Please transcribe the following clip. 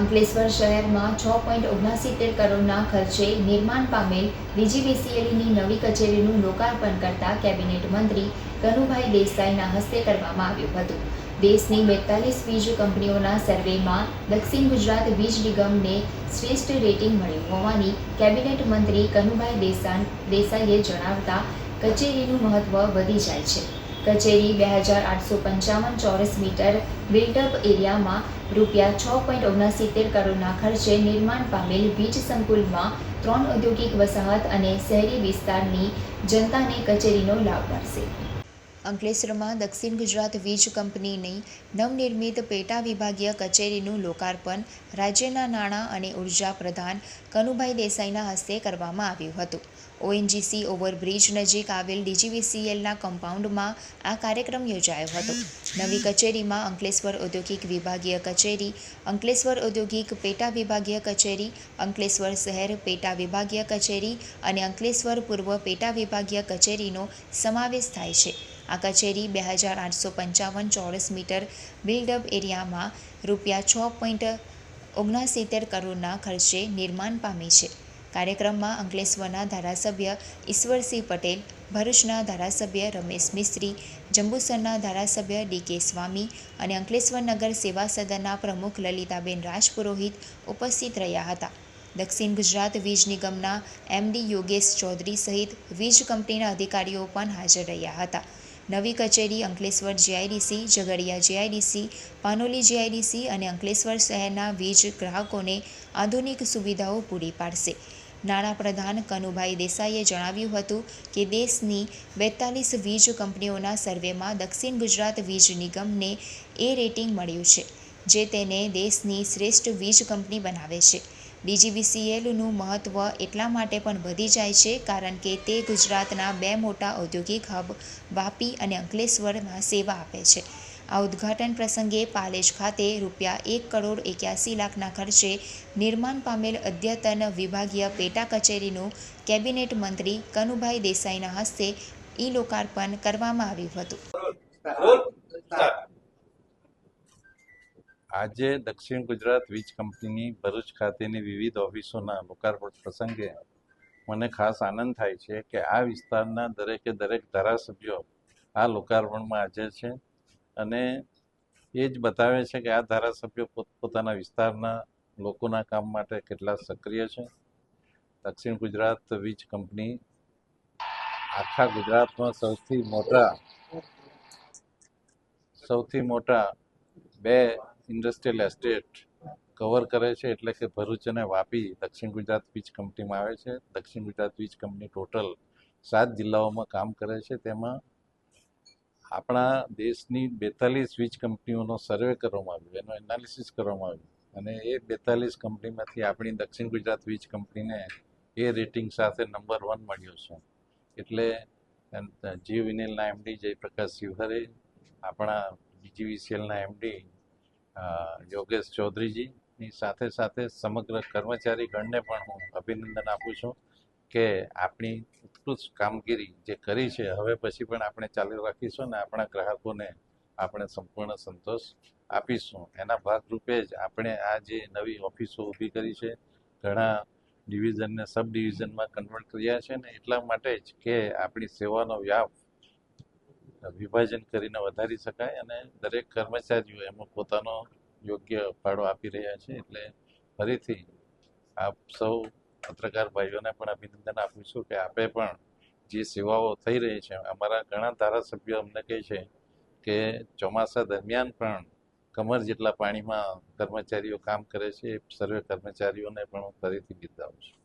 અંકલેશ્વર શહેરમાં છ પોઈન્ટ ઓગણસિત્તેર કરોડના ખર્ચે નિર્માણ પામેલ ડીજીવીસીએલની નવી કચેરીનું લોકાર્પણ કરતા કેબિનેટ મંત્રી કનુભાઈ દેસાઈના હસ્તે કરવામાં આવ્યું હતું. દેશની બેતાલીસ વીજ કંપનીઓના સર્વેમાં દક્ષિણ ગુજરાત વીજ નિગમને શ્રેષ્ઠ રેટિંગ મળ્યું હોવાની કેબિનેટ મંત્રી કનુભાઈ દેસાઈ દેસાઈએ જણાવતા કચેરીનું મહત્વ વધી જાય છે. કચેરી બે હજાર આઠસો પંચાવન ચોરસ મીટર બિલ્ટઅપ એરિયામાં રૂપિયા છ પોઈન્ટ ઓગણસિત્તેર કરોડના ખર્ચે નિર્માણ પામેલ વીજ સંકુલમાં ત્રણ ઔદ્યોગિક વસાહત અને શહેરી વિસ્તારની જનતાને કચેરીનો લાભ મળશે. અંકલેશ્વરમાં દક્ષિણ ગુજરાત વીજ કંપનીની નવનિર્મિત પેટા વિભાગીય કચેરીનું લોકાર્પણ રાજ્યના નાણાં અને ઊર્જા પ્રધાન કનુભાઈ દેસાઈના હસ્તે કરવામાં આવ્યું હતું. ઓએનજીસી ઓવરબ્રિજ નજીક આવેલ ડીજીવીસીએલના કમ્પાઉન્ડમાં આ કાર્યક્રમ યોજાયો હતો. નવી કચેરીમાં અંકલેશ્વર ઔદ્યોગિક વિભાગીય કચેરી, અંકલેશ્વર ઔદ્યોગિક પેટા વિભાગીય કચેરી, અંકલેશ્વર શહેર પેટા વિભાગીય કચેરી અને અંકલેશ્વર પૂર્વ પેટા વિભાગીય કચેરીનો સમાવેશ થાય છે. આ કચેરી બે હજાર આઠસો પંચાવન ચોરસ મીટર બિલ્ડઅપ એરિયામાં રૂપિયા છ પોઈન્ટ ઓગણસિત્તેર કરોડના ખર્ચે નિર્માણ પામી છે. કાર્યક્રમમાં અંકલેશ્વરના ધારાસભ્ય ઈશ્વરસિંહ પટેલ, ભરૂચના ધારાસભ્ય રમેશ મિસ્ત્રી, જંબુસરના ધારાસભ્ય ડી કે સ્વામી અને અંકલેશ્વર નગર સેવા સદનના પ્રમુખ લલિતાબેન રાજપુરોહિત ઉપસ્થિત રહ્યા હતા. દક્ષિણ ગુજરાત વીજ નિગમના એમડી યોગેશ ચૌધરી સહિત વીજ કંપનીના અધિકારીઓ પણ હાજર રહ્યા હતા. નવી કચેરી Ankleshwar GIDC, Jhagadia GIDC, Panoli GIDC અને અંકલેશ્વર શહેરના વીજ ગ્રાહકોને આધુનિક સુવિધાઓ પૂરી પાડશે. નાણાં પ્રધાન કનુભાઈ દેસાઈએ જણાવ્યું હતું કે દેશની બેતાલીસ વીજ કંપનીઓના સર્વેમાં દક્ષિણ ગુજરાત વીજ નિગમને એ રેટિંગ મળ્યું છે, જે તેને દેશની શ્રેષ્ઠ વીજ કંપની બનાવે છે. ડીજીવીસીએલનું મહત્ત્વ એટલા માટે પણ વધી જાય છે કારણ કે તે ગુજરાતના બે મોટા ઔદ્યોગિક હબ, વાપી અને અંકલેશ્વરમાં સેવા આપે છે. આ ઉદ્ઘાટન પ્રસંગે પાલેજ ખાતે રૂપિયા એક કરોડ એક્યાસી લાખના ખર્ચે નિર્માણ પામેલ અદ્યતન વિભાગીય પેટા કચેરીનું કેબિનેટ મંત્રી કનુભાઈ દેસાઈના હસ્તે ઈ લોકાર્પણ કરવામાં આવ્યું હતું. આજે દક્ષિણ ગુજરાત વીજ કંપનીની ભરૂચ ખાતેની વિવિધ ઓફિસોના લોકાર્પણ પ્રસંગે મને ખાસ આનંદ થાય છે કે આ વિસ્તારના દરેકે દરેક ધારાસભ્યો આ લોકાર્પણમાં હાજર છે અને એ જ બતાવે છે કે આ ધારાસભ્યો પોતપોતાના વિસ્તારના લોકોના કામ માટે કેટલા સક્રિય છે. દક્ષિણ ગુજરાત વીજ કંપની આખા ગુજરાતમાં સૌથી મોટા સૌથી મોટા બે ઇન્ડસ્ટ્રીયલ એસ્ટેટ કવર કરે છે એટલે કે ભરૂચ અને વાપી દક્ષિણ ગુજરાત વીજ કંપનીમાં આવે છે. દક્ષિણ ગુજરાત વીજ કંપની ટોટલ સાત જિલ્લાઓમાં કામ કરે છે. તેમાં આપણા દેશની બેતાલીસ વીજ કંપનીઓનો સર્વે કરવામાં આવ્યો, એનો એનાલિસિસ કરવામાં આવ્યું. અને એ બેતાલીસ કંપનીમાંથી આપણી દક્ષિણ ગુજરાત વીજ કંપનીને એ રેટિંગ સાથે નંબર વન મળ્યો છે. એટલે જીવ વિનેલના એમડી જયપ્રકાશ શિવહરે આપણા જીવીસીએલના એમડી યોગેશ ચૌધરીજીની સાથે સાથે સમગ્ર કર્મચારી ગણને પણ હું અભિનંદન આપું છું કે આપણી ઉત્કૃષ્ટ કામગીરી જે કરી છે, હવે પછી પણ આપણે ચાલુ રાખીશું ને આપણા ગ્રાહકોને આપણે સંપૂર્ણ સંતોષ આપીશું. એના ભાગરૂપે જ આપણે આ જે નવી ઓફિસો ઊભી કરી છે, ઘણા ડિવિઝનને સબ ડિવિઝનમાં કન્વર્ટ કર્યા છે ને એટલા માટે જ કે આપણી સેવાનો વ્યાપ વિભાજન કરીને વધારી શકાય અને દરેક કર્મચારીઓ એમાં પોતાનો યોગ્ય ફાળો આપી રહ્યા છે એટલે ફરીથી આપ સૌ પત્રકાર ભાઈઓને પણ અભિનંદન આપું છું કે આપે પણ જે સેવાઓ થઈ રહી છે, અમારા ઘણા ધારાસભ્યો અમને કહે છે કે ચોમાસા દરમિયાન પણ કમર જેટલા પાણીમાં કર્મચારીઓ કામ કરે છે, સર્વે કર્મચારીઓને પણ હું ફરીથી બિરદાવું છું.